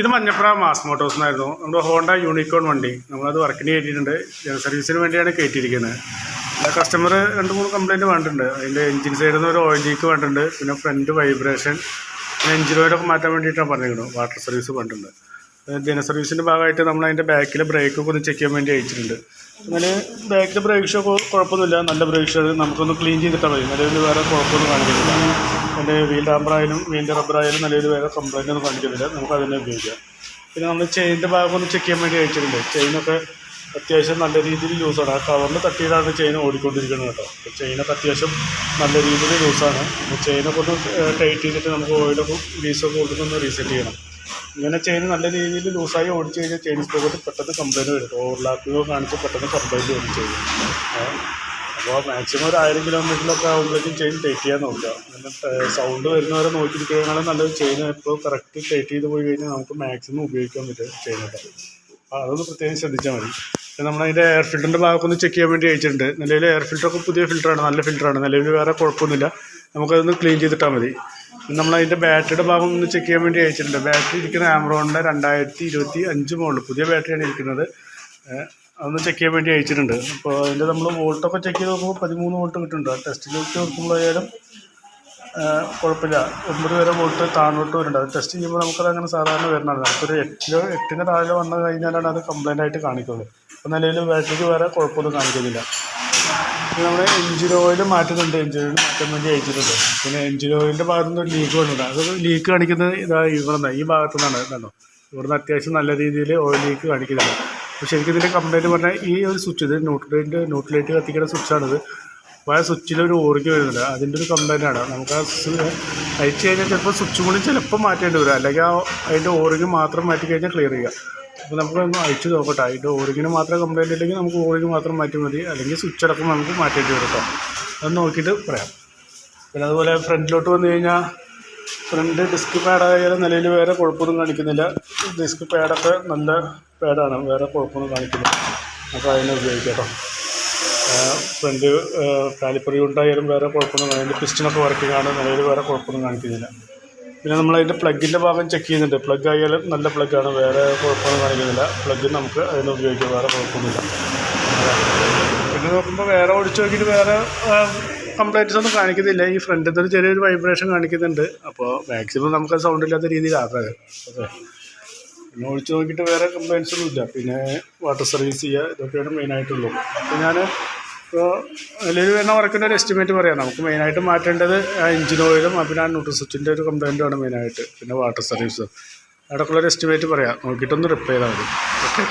ഇത് Manjappura mass Motors എന്നായിരുന്നു. നമ്മുടെ ഹോണ്ട യൂണിക്കോൺ വണ്ടി. നമ്മളത് വർക്കിന് കയറ്റിയിട്ടുണ്ട്. സർവീസിന് വേണ്ടിയാണ് കയറ്റിയിരിക്കുന്നത്. കസ്റ്റമർ രണ്ട് മൂന്ന് കംപ്ലയിന്റ് വേണ്ടിയിട്ടുണ്ട് അതിന്റെ എഞ്ചിൻ സൈഡിൽ നിന്ന് ഒരു ഓയിൽ ലീക്ക് വേണ്ടിയിട്ടുണ്ട് പിന്നെ ഫ്രണ്ട് വൈബ്രേഷൻ പിന്നെ എഞ്ചിൻ ഓയിലൊക്കെ മാറ്റാൻ വേണ്ടിയിട്ടാണ് പറഞ്ഞിരിക്കുന്നത് വാട്ടർ സർവീസ് വേണ്ടിയിട്ടുണ്ട് ദിന സർവീസിന്റെ ഭാഗമായിട്ട് നമ്മൾ അതിന്റെ ബാക്കിലെ ബ്രേക്കൊക്കെ ഒന്ന് ചെക്ക് ചെയ്യാൻ വേണ്ടി അയച്ചിട്ടുണ്ട്. എന്നാൽ ബാക്കിലെ ബ്രേക്ക് ഷോ കുഴപ്പമൊന്നുമില്ല. നല്ല ബ്രേക്ക് ഷോ നമുക്കൊന്ന് ക്ലീൻ ചെയ്തിട്ടാൽ മതി. നിലവിൽ വേറെ കുഴപ്പമൊന്നും കാണിക്കുന്നില്ല. അതിന്റെ വീൽ റബ്ബറായാലും വീലിന്റെ റബ്ബറായാലും നിലവിൽ വേറെ കംപ്ലൈന്റ് ഒന്നും കാണിക്കുന്നില്ല. നമുക്ക് അതിനെ ഉപയോഗിക്കാം. പിന്നെ നമ്മൾ ചെയിനിന്റെ ഭാഗം ഒന്ന് ചെക്ക് ചെയ്യാൻ വേണ്ടി അയച്ചിട്ടുണ്ട്. ചെയിനൊക്കെ അത്യാവശ്യം നല്ല രീതിയിൽ ലൂസാണ് ആ കവറിന് തട്ടിയിട്ടാണ് ചെയിൻ ഓടിക്കൊണ്ടിരിക്കുന്നത് കേട്ടോ. അപ്പോൾ ചെയിനൊക്കെ അത്യാവശ്യം നല്ല രീതിയിൽ ലൂസാണ് അപ്പോൾ ചെയിനൊക്കെ ഒന്ന് ടൈറ്റ് ചെയ്തിട്ട് നമുക്ക് ഓയിലൊക്കെ ഗ്രീസൊക്കെ കൊടുത്തൊന്ന് റീസെറ്റ് ചെയ്യണം. ഇങ്ങനെ ചെയിൻ നല്ല രീതിയിൽ ലൂസായി ഓടിച്ചു കഴിഞ്ഞാൽ ചെയിൻ സ്പോക്കറ്റ് പെട്ടെന്ന് കംപ്ലൈന്റ് വരും. ഓവർലാപ്പിങ്ങോ കാണിച്ച് പെട്ടെന്ന് കംപ്ലൈന്റ് വരും ചെയ്യും. അപ്പോൾ മാക്സിമം ഒരു ആയിരം കിലോമീറ്ററിലൊക്കെ ആകുമ്പോഴേക്കും ചെയിൻ ടൈറ്റ് ചെയ്യാൻ നോക്കുക. പിന്നെ സൗണ്ട് വരുന്നവരെ നോക്കിയിരിക്കുന്നതിനാലും നല്ലത് ചെയിൻ ഇപ്പോൾ കറക്റ്റ് ടൈറ്റ് ചെയ്ത് പോയി കഴിഞ്ഞാൽ നമുക്ക് മാക്സിമം ഉപയോഗിക്കാൻ പറ്റും ചെയിനൊക്കെ അപ്പോൾ അതൊന്ന് പ്രത്യേകം ശ്രദ്ധിച്ചാൽ മതി. നമ്മളതിന്റെ എയർ ഫിൽറ്ററിന്റെ ഭാഗമൊക്കെ ഒന്ന് ചെക്ക് ചെയ്യാൻ വേണ്ടി അയച്ചിട്ടുണ്ട്. നിലവിൽ എയർ ഫിൽറ്ററൊക്കെ പുതിയ ഫിൽറ്ററാണ് നല്ല ഫിൽറ്ററാണ് നിലവിൽ വേറെ കുഴപ്പമൊന്നുമില്ല. നമുക്കതൊന്ന് ക്ലീൻ ചെയ്തിട്ടാൽ മതി. നമ്മളതിന്റെ ബാറ്ററിയുടെ ഭാഗം ഒന്ന് ചെക്ക് ചെയ്യാൻ വേണ്ടി അയച്ചിട്ടുണ്ട്. ബാറ്ററി ഇരിക്കുന്ന ആമറോണിന്റെ രണ്ടായിരത്തി ഇരുപത്തി അഞ്ച് മോഡൽ പുതിയ ബാറ്ററിയാണ് ഇരിക്കുന്നത്. അതൊന്ന് ചെക്ക് ചെയ്യാൻ വേണ്ടി അയച്ചിട്ടുണ്ട്. അപ്പോൾ അതിന്റെ നമ്മൾ വോൾട്ടൊക്കെ ചെക്ക് ചെയ്ത് നോക്കുമ്പോൾ പതിമൂന്ന് വോൾട്ട് കിട്ടുന്നുണ്ട്. ആ ടെസ്റ്റിൽ വെച്ച് നോക്കുമ്പോഴായാലും കുഴപ്പമില്ല. ഒമ്പത് വരെ വോൾട്ട് താഴോട്ട് വരുന്നുണ്ട്. അത് ടെസ്റ്റ് ചെയ്യുമ്പോൾ നമുക്കത് അങ്ങനെ സാധാരണ വരുന്നതാണ് നമുക്കൊരു എട്ടിലോ എട്ടിന്റെ താഴെ വന്നു കഴിഞ്ഞാലാണ് അത് കംപ്ലൈന്റ് ആയിട്ട് കാണിക്കുന്നത് അപ്പോൾ നിലയിൽ ബാറ്ററിക്ക് വേറെ കുഴപ്പമൊന്നും കാണിക്കുന്നില്ല. നമ്മൾ എഞ്ചിൻ ഓയിൽ മാറ്റുന്നുണ്ട്. എഞ്ചിൻ ഓയിൽ മാറ്റാൻ വേണ്ടി അയച്ചിട്ടുണ്ട്. പിന്നെ എഞ്ചിൻ ഓയിലിന്റെ ഭാഗത്തു നിന്ന് ലീക്ക് വന്നിട്ടുണ്ട്. അത് ലീക്ക് കാണിക്കുന്നത് ഇതാ ഇവിടെ ഈ ഭാഗത്തു നിന്നാണ് ഇതാണോ? ഇവിടുന്ന് അത്യാവശ്യം നല്ല രീതിയിൽ ഓയിൽ ലീക്ക് കാണിക്കുന്നുണ്ട്. അപ്പോൾ ശരിക്കും ഇതിന്റെ കംപ്ലൈന്റ് പറഞ്ഞാൽ ഈ ഒരു സ്വിച്ച് ഇത് ന്യൂട്രലൈറ്റ് ന്യൂട്രലൈറ്റ് കത്തിക്കുന്ന സ്വിച്ചാണിത്. അപ്പോൾ ആ സ്വിച്ചിൽ ഒരു ഓറിക്ക് വരുന്നുണ്ട്. അതിന്റെ ഒരു കംപ്ലൈന്റ് ആണ്. നമുക്ക് ആ അയച്ചു കഴിഞ്ഞാൽ ചിലപ്പോൾ സ്വിച്ച് കൂടി ചിലപ്പോൾ മാറ്റേണ്ടി വരും. അല്ലെങ്കിൽ ആ അതിന്റെ ഓറിങ് മാത്രം മാറ്റി കഴിഞ്ഞാൽ ക്ലിയർ ചെയ്യുക. അപ്പോൾ നമുക്ക് ഒന്ന് അയച്ചു നോക്കട്ടെ. അതിന്റെ ഓറിങ്ങിന് മാത്രം കംപ്ലൈന്റ് ഇല്ലെങ്കിൽ നമുക്ക് ഓറിങ് മാത്രം മാറ്റി മതി. അല്ലെങ്കിൽ സ്വിച്ച് അടക്കം നമുക്ക് മാറ്റേണ്ടി വരും കേട്ടോ അത് നോക്കിയിട്ട് പറയാം. പിന്നെ അതുപോലെ ഫ്രണ്ടിലോട്ട് വന്നു കഴിഞ്ഞാൽ ഫ്രണ്ട് ഡിസ്ക് പാഡായാലും നിലയിൽ വേറെ കുഴപ്പമൊന്നും കാണിക്കുന്നില്ല. ഡിസ്ക് പാഡൊക്കെ നല്ല പാഡാണ് വേറെ കുഴപ്പമൊന്നും കാണിക്കുന്നില്ല. അപ്പോൾ അതിനെ ഉപയോഗിക്കാം ഫ്രണ്ട് കാലിപ്പറി ഉണ്ടായാലും വേറെ കുഴപ്പമൊന്നും കാണിക്കില്ല പിസ്റ്റനൊക്കെ വർക്കിംഗ് ആണ് നിലയിൽ വേറെ കുഴപ്പമൊന്നും കാണിക്കുന്നില്ല. പിന്നെ നമ്മൾ അതിന്റെ പ്ലഗിന്റെ ഭാഗം ചെക്ക് ചെയ്യുന്നുണ്ട്. പ്ലഗ് ആയാലും നല്ല പ്ലഗാണ് വേറെ കുഴപ്പമൊന്നും കാണിക്കുന്നില്ല. പ്ലഗ് നമുക്ക് അതിന് ഉപയോഗിക്കാം. വേറെ കുഴപ്പമൊന്നുമില്ല. പിന്നെ നോക്കുമ്പോൾ വേറെ ഓടിച്ചു നോക്കിയിട്ട് വേറെ കംപ്ലൈന്റ്സ് ഒന്നും കാണിക്കുന്നില്ല. ഈ ഫ്രണ്ടിൽ നിന്ന് ചെറിയൊരു വൈബ്രേഷൻ കാണിക്കുന്നുണ്ട്. അപ്പോൾ മാക്സിമം നമുക്ക് സൗണ്ട് ഇല്ലാത്ത രീതിയിൽ ആക്കാം ഓക്കെ പിന്നെ ഒഴിച്ച് നോക്കിയിട്ട് വേറെ കംപ്ലൈന്റ്സ് ഒന്നുമില്ല. പിന്നെ വാട്ടർ സർവീസ് ചെയ്യുക ഇതൊക്കെയാണ് മെയിനായിട്ടുള്ളൂ അപ്പോൾ ഞാൻ അപ്പോൾ അതിലൊരു വരുന്ന വർക്കിന്റെ ഒരു എസ്റ്റിമേറ്റ് പറയാം. നമുക്ക് മെയിനായിട്ട് മാറ്റേണ്ടത് ആ എഞ്ചിൻ ഓയിലും പിന്നെ ആ ന്യൂട്രൽ സ്വിച്ചിന്റെ ഒരു കംപ്ലൈന്റുമാണ് മെയിനായിട്ട് പിന്നെ വാട്ടർ സർവീസ് അവിടെക്കുള്ളൊരു എസ്റ്റിമേറ്റ് പറയാം. നോക്കിയിട്ടൊന്ന് റിപ്ലൈ ചെയ്താൽ മതി. ഓക്കെ